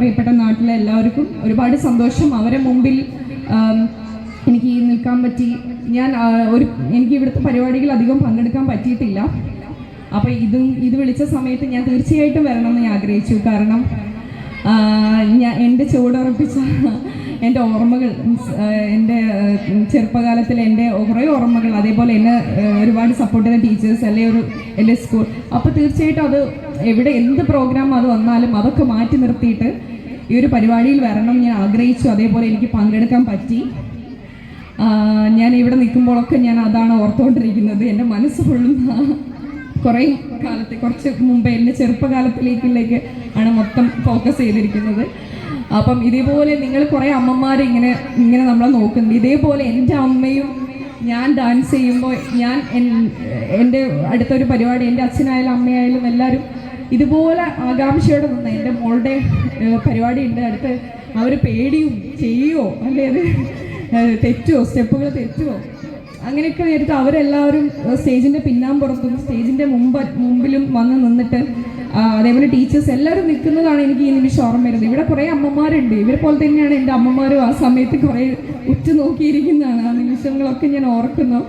പ്രിയപ്പെട്ട നാട്ടിലെ എല്ലാവർക്കും ഒരുപാട് സന്തോഷം. അവരെ മുമ്പിൽ എനിക്ക് നിൽക്കാൻ പറ്റി. ഞാൻ ഒരു എനിക്ക് ഇവിടുത്തെ പരിപാടികൾ അധികം പങ്കെടുക്കാൻ പറ്റിയിട്ടില്ല. അപ്പോൾ ഇതും ഇത് വിളിച്ച സമയത്ത് ഞാൻ തീർച്ചയായിട്ടും വരണമെന്ന് ഞാൻ ആഗ്രഹിച്ചു. കാരണം ഞാൻ എന്റെ ചുവടുറപ്പിച്ച എന്റെ ഓർമ്മകൾ എന്റെ ചെറുപ്പകാലത്തിൽ എന്റെ കുറേ ഓർമ്മകൾ അതേപോലെ എന്നെ ഒരുപാട് സപ്പോർട്ട് ചെയ്ത ടീച്ചേഴ്സ് അല്ലെ ഒരു എന്റെ സ്കൂൾ. അപ്പോൾ തീർച്ചയായിട്ടും അത് എവിടെ എന്ത് പ്രോഗ്രാം അത് വന്നാലും അതൊക്കെ മാറ്റി നിർത്തിയിട്ട് ഈ ഒരു പരിപാടിയിൽ വരണം ഞാൻ ആഗ്രഹിച്ചു. അതേപോലെ എനിക്ക് പങ്കെടുക്കാൻ പറ്റി. ഞാൻ ഇവിടെ നിൽക്കുമ്പോഴൊക്കെ ഞാൻ അതാണ് ഓർത്തുകൊണ്ടിരിക്കുന്നത് എന്റെ മനസ്സ് ഫുള്ളും കുറേ കാലത്തെ കുറച്ച് മുമ്പേ എന്റെ ചെറുപ്പകാലത്തിലേക്കിലേക്ക് ആണ് മൊത്തം ഫോക്കസ് ചെയ്തിരിക്കുന്നത്. അപ്പം ഇതേപോലെ നിങ്ങൾ കുറേ അമ്മമാർ ഇങ്ങനെ ഇങ്ങനെ നമ്മളെ നോക്കുന്നുണ്ട്. ഇതേപോലെ എന്റെ അമ്മയും ഞാൻ ഡാൻസ് ചെയ്യുമ്പോൾ ഞാൻ എൻ- എന്റെ അടുത്തൊരു പരിപാടി എന്റെ അച്ഛനായാലും അമ്മയായാലും എല്ലാവരും ഇതുപോലെ ആകാംക്ഷയോടെ നിന്ന് എന്റെ മോളുടെ പരിപാടി ഉണ്ട് അടുത്ത് അവർ പേടിയും ചെയ്യുമോ അല്ലേ? അത് തെറ്റുമോ സ്റ്റെപ്പുകൾ തെറ്റുമോ അങ്ങനെയൊക്കെ നേരിട്ട് അവരെല്ലാവരും സ്റ്റേജിന്റെ പിന്നാമ്പുറത്തും സ്റ്റേജിന്റെ മുമ്പ് മുമ്പിലും വന്ന് നിന്നിട്ട് അതേപോലെ ടീച്ചേഴ്സ് എല്ലാവരും നിൽക്കുന്നതാണ് എനിക്ക് ഈ നിമിഷം ഓർമ്മ വരുന്നത്. ഇവിടെ കുറേ അമ്മമാരുണ്ട്. ഇവരെ പോലെ തന്നെയാണ് എന്റെ അമ്മമാരും ആ സമയത്ത് കുറേ ഉറ്റുനോക്കിയിരിക്കുന്നതാണ് ആ നിമിഷങ്ങളൊക്കെ ഞാൻ ഓർക്കുന്നു.